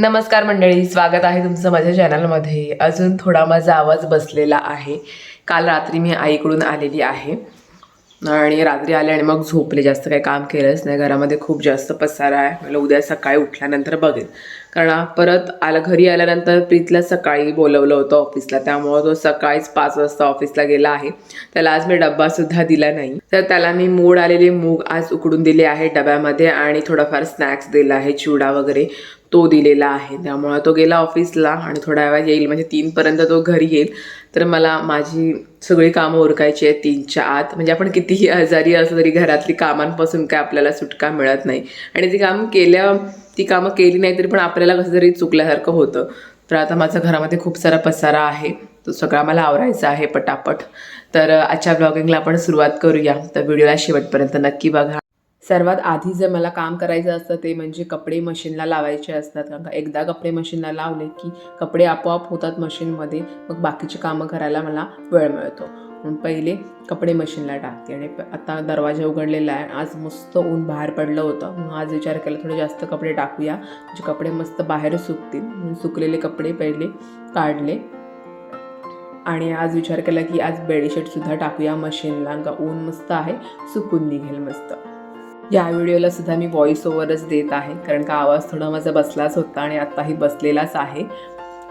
नमस्कार मंडळी स्वागत आहे तुमचं माझ्या चॅनलमध्ये. अजून थोडा माझा आवाज बसलेला आहे. काल रात्री मी आईकडून आलेली आहे. आणि रात्री आले आणि मग झोपले. जास्त काही काम केलंच नाही. घरामध्ये खूप जास्त पसारा आहे. मला उद्या सकाळी उठल्यानंतर बघेन. कारण परत आला घरी आल्यानंतर प्रीतला सकाळी बोलवलं होतं ऑफिसला. त्यामुळं तो सकाळीच पाच वाजता ऑफिसला गेला आहे. त्याला आज मी डब्बासुद्धा दिला नाही. तर त्याला मी मूड आलेले मूग आज उकडून दिले आहे डब्यामध्ये आणि थोडाफार स्नॅक्स दिला आहे चिवडा वगैरे. तो दिलेला आहे. त्यामुळं तो गेला ऑफिसला आणि थोड्या वेळा येईल म्हणजे तीनपर्यंत तो घरी येईल. तर मला माझी सगळी कामं उरकायची आहेत तीनच्या आत. म्हणजे आपण कितीही आजारी असलो तरी घरातली कामांपासून काय आपल्याला सुटका मिळत नाही. आणि ती कामं केल्या ती कामं केली नाही तरी पण आपल्याला कसं तरी चुकल्यासारखं होतं. तर आता माझा घरामध्ये खूप सारा पसारा आहे. तो सगळा मला आवरायचा आहे पटापट. तर आजच्या ब्लॉगिंगला आपण सुरुवात करूया. तर व्हिडिओला शेवटपर्यंत नक्की बघा. सर्वात आधी जे मला काम करायचं असतं ते म्हणजे कपडे मशीनला लावायचे असतात. कारण का एकदा कपडे मशीनला लावले की कपडे आपोआप होतात मशीनमध्ये. मग बाकीची कामं करायला मला वेळ मिळतो. म्हणून पहिले कपडे मशीनला टाकते. आणि आता दरवाजा उघडलेला आहे. आज मस्त ऊन बाहेर पडलं होतं. म्हणून आज विचार केला थोडे जास्त कपडे टाकूया. म्हणजे कपडे मस्त बाहेर सुकतील. म्हणून सुकलेले कपडे पहिले काढले. आणि आज विचार केला की आज बेडशीटसुद्धा टाकूया मशीनला. का ऊन मस्त आहे. सुकून निघेल मस्त. या व्हिडिओला सुद्धा मी व्हॉइस ओव्हरच देत आहे. कारण का आवाज थोडा माझा बसलाच होता आणि आत्ताही बसलेलाच आहे.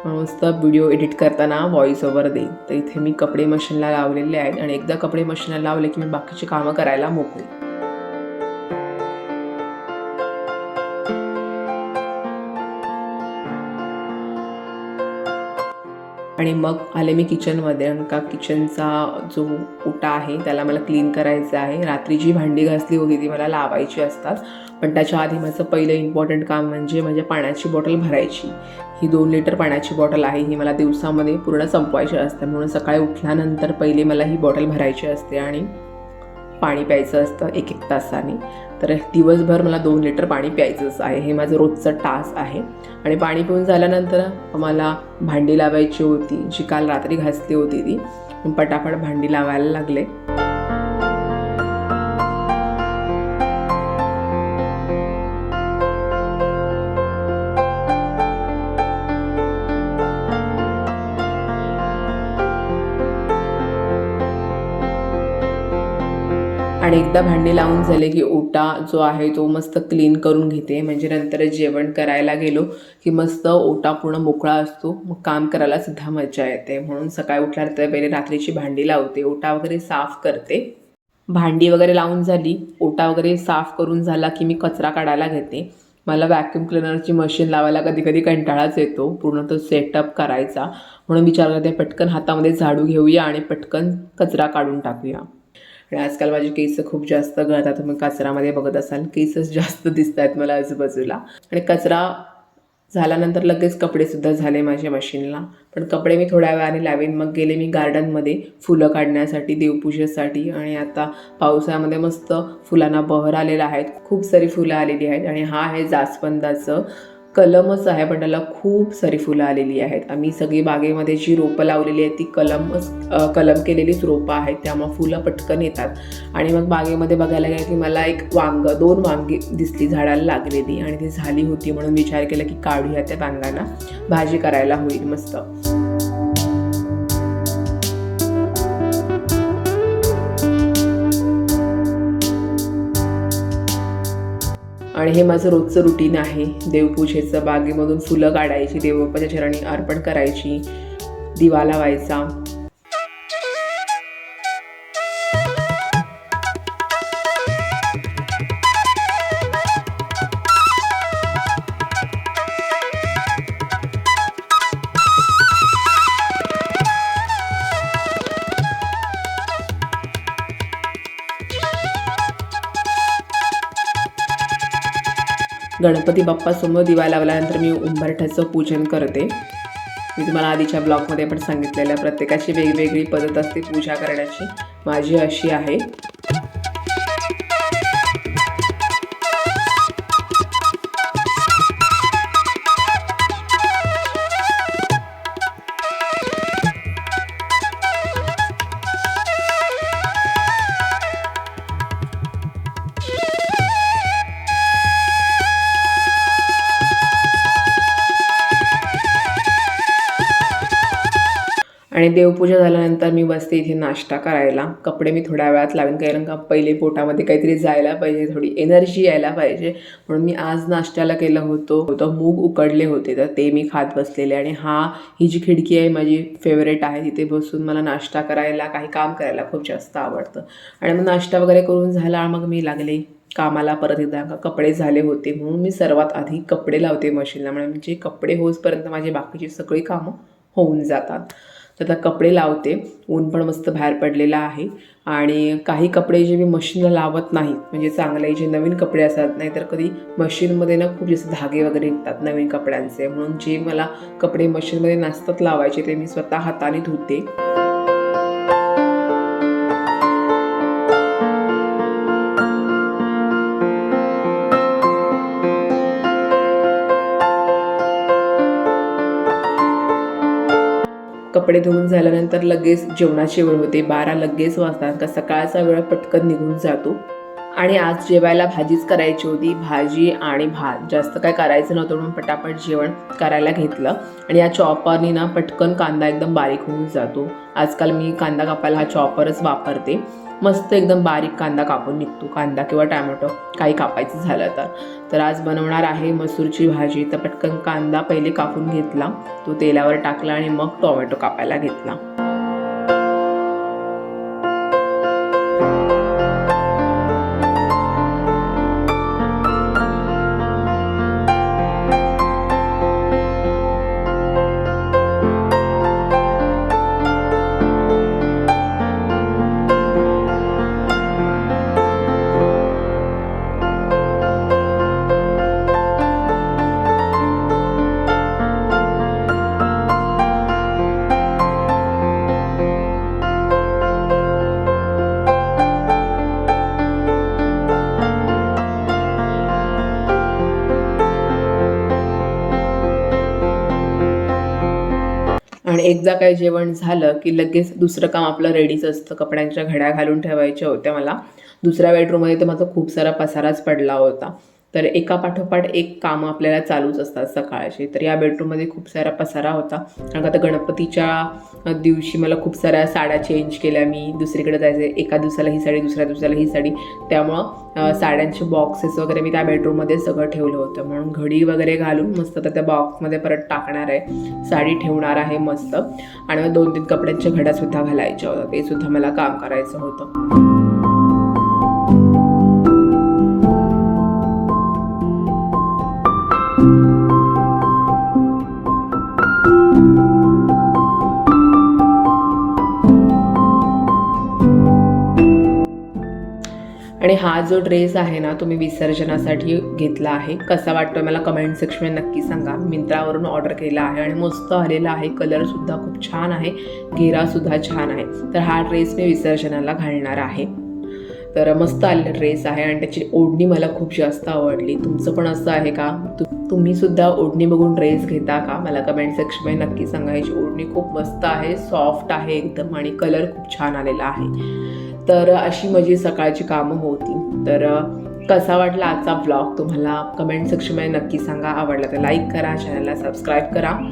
नुसतं व्हिडिओ एडिट करताना व्हॉइस ओव्हर देईन तर इथे मी कपडे मशीनला लावलेले आहेत. आणि एकदा कपडे मशीनला लावले की मी बाकीची कामं करायला मोकळी. आणि मग आले मी किचनमध्ये आणि का किचनचा जो ओटा आहे त्याला मला क्लीन करायचा आहे. रात्री जी भांडी घासली होती ती मला लावायची असतात. पण त्याच्या आधी माझं पहिलं इम्पॉर्टंट काम म्हणजे माझ्या पाण्याची बॉटल भरायची. ही दोन लिटर पाण्याची बॉटल आहे ही मला दिवसामध्ये पूर्ण संपवायची असते. म्हणून सकाळी उठल्यानंतर पहिले मला ही बॉटल भरायची असते. आणि पाणी प्यायचं असतं एक एक तासाने. तर दिवसभर मला दोन लिटर पाणी प्यायचंच आहे. हे माझं रोजचं टास्क आहे. आणि पाणी पिऊन झाल्यानंतर मला भांडी लावायची होती. जी काल रात्री घासली होती ती. पटापट भांडी लावायला लागले. आणि एकदा भांडी लावून झाले की ओटा जो आहे तो मस्त क्लीन करून घेते. म्हणजे नंतर जेवण करायला गेलो की मस्त ओटा पूर्ण मोकळा असतो. मग काम करायला सुद्धा मजा येते. म्हणून सकाळी उठल्यानंतर पहिले रात्रीची भांडी लावते. ओटा वगैरे साफ करते. भांडी वगैरे लावून झाली. ओटा वगैरे साफ करून झाला की मी कचरा काढायला घेते. मला व्हॅक्यूम क्लिनरची मशीन लावायला कधी कधी कंटाळाच येतो. पूर्ण तो सेटअप करायचा. म्हणून विचार करते पटकन हातामध्ये झाडू घेऊया आणि पटकन कचरा काढून टाकूया. आणि आजकाल माझे केस खूप जास्त गळतात तुम्ही कचऱ्यामध्ये बघत असाल केसच जास्त दिसत आहेत मला आजूबाजूला. आणि कचरा झाल्यानंतर लगेच कपडेसुद्धा झाले माझ्या मशीनला. पण कपडे मी थोड्या वेळाने लावेन मग गेले मी गार्डनमध्ये फुलं काढण्यासाठी देवपूजेसाठी. आणि आता पावसाळ्यामध्ये मस्त फुलांना बहर आलेला आहेत खूप सारी फुलं आलेली आहेत. आणि हा आहे जास्वंदाचं कलमच आहे पण त्याला खूप सारी फुलं आलेली आहेत. आम्ही सगळी बागेमध्ये जी रोपं लावलेली आहेत ती कलमच कलम केलेलीच रोपं आहेत. त्यामुळे फुलं पटकन येतात. आणि मग बागेमध्ये बघायला गेलं की मला एक वांग दोन वांगी दिसली झाडाला लागलेली. आणि ती झाली होती म्हणून विचार केला की काढूया त्या वांगांना भाजी करायला होईल मस्त. आणि हे माझं रोजचं रुटीन आहे. देवपूजेचं बागेमधून फुलं काढायची देवबाप्पाच्या चरणी अर्पण करायची दिवा लावायचा. गणपती बाप्पासमोर दिवा लावल्यानंतर मी उंबरठ्याचं पूजन करते. मी तुम्हाला आधीच्या ब्लॉगमध्ये पण सांगितलेलं आहे, प्रत्येकाची वेगवेगळी पद्धत असते पूजा करण्याची. माझी अशी आहे. आणि देवपूजा झाल्यानंतर मी बसते इथे नाश्ता करायला. कपडे मी थोड्या वेळात लावेन कारण का पहिले पोटामध्ये काहीतरी जायला पाहिजे थोडी एनर्जी यायला पाहिजे. म्हणून मी आज नाश्त्याला केलं होतं. होतं मूग उकडले होते तर ते मी खात बसलेले. आणि हा ही जी खिडकी आहे माझी फेवरेट आहे तिथे बसून मला नाश्ता करायला काही काम करायला खूप जास्त आवडतं. आणि मग नाश्ता वगैरे करून झाला मग मी लागले कामाला परत एकदा. का कपडे झाले होते म्हणून मी सर्वात आधी कपडे लावते मशीनला. म्हणजे कपडे होसपर्यंत माझे बाकीची सगळी कामं होऊन जातात. तर आता कपडे लावते. ऊन पण मस्त बाहेर पडलेलं आहे. आणि काही कपडे जे मी मशीनला लावत नाहीत म्हणजे चांगले जे नवीन कपडे असतात नाही तर कधी मशीनमध्ये ना खूप जास्त धागे वगैरे निघतात नवीन कपड्यांचे. म्हणून जे मला कपडे मशीनमध्ये नसतात लावायचे ते मी स्वतः हाताने धुते. कपडे धुवून झाल्यानंतर लगेच जेवणाची वेळ होते. बारा लगेच वाजतात. का सकाळचा वेळ पटकन निघून जातो. आणि आज जेवायला भाजीच करायची होती. भाजी आणि भात. जास्त काय करायचं नव्हतं म्हणून पटापट जेवण करायला घेतलं. आणि या चॉपरनी ना पटकन कांदा एकदम बारीक होऊन जातो. आजकाल मी कांदा कापायला हा चॉपरच वापरते. मस्त एकदम बारीक कांदा कापून निघतो. कांदा किंवा टॅमॅटो काही कापायचं झालं तर. तर आज बनवणार आहे मसूरची भाजी. तर पटकन कांदा पहिले कापून घेतला. तो तेलावर टाकला आणि मग टोमॅटो कापायला घेतला. एकदा काय जेवण झालं की लगेच दुसरं काम आपलं रेडीच असतं. कपड्यांच्या घड्या घालून ठेवायच्या होत्या मला. दुसऱ्या बेडरूममध्ये तर माझा खूप सारा पसाराच पडला होता. तर एका पाठोपाठ एक कामं आपल्याला चालूच असतात सकाळचे. तर या बेडरूममध्ये खूप सारा पसारा होता. कारण का आता गणपतीच्या दिवशी मला खूप साऱ्या साड्या चेंज केल्या मी. दुसरीकडे जायचं एका दिवसाला ही साडी दुसऱ्या दिवसाला ही साडी. त्यामुळं साड्यांचे बॉक्सेस वगैरे मी त्या बेडरूममध्ये सगळं ठेवलं होतं. म्हणून घडी वगैरे घालून मस्त तर त्या बॉक्समध्ये परत टाकणार आहे. साडी ठेवणार आहे मस्त. आणि मग दोन तीन कपड्यांच्या घड्यासुद्धा घालायच्या होत्या. ते सुद्धा मला काम करायचं होतं. हा जो ड्रेस आहे ना तो मी विसर्जनासाठी घेतला आहे कसा वाटतो मला कमेंट सेक्शनमध्ये नक्की सांगा. मिंत्रावरून ऑर्डर केला आहे आणि मस्त आलेला आहे. कलरसुद्धा खूप छान आहे. घेरासुद्धा छान आहे. तर हा ड्रेस मी विसर्जनाला घालणार आहे. तर मस्त आलेला ड्रेस आहे आणि त्याची ओढणी मला खूप जास्त आवडली. तुमचं पण असं आहे का? तु तुम्ही सुद्धा ओढणी बघून ड्रेस घेता का? मला कमेंट सेक्शनमध्ये नक्की सांगा. याची ओढणी खूप मस्त आहे सॉफ्ट आहे एकदम आणि कलर खूप छान आलेला आहे. तर अशी माझी सकाळची कामं होती. तर कसा वाटला आजचा ब्लॉग तुम्हाला? कमेंट सेक्शनमध्ये नक्की सांगा. आवडला तर लाईक करा चॅनलला सबस्क्राईब करा.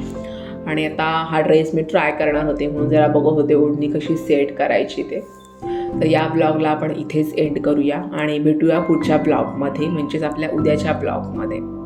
आणि आता हा ड्रेस मी ट्राय करणार होते म्हणून जरा बघत होते ओढणी कशी सेट करायची ते. तर या ब्लॉगला आपण इथेच एंड करूया. आणि भेटूया पुढच्या ब्लॉगमध्ये म्हणजेच आपल्या उद्याच्या ब्लॉगमध्ये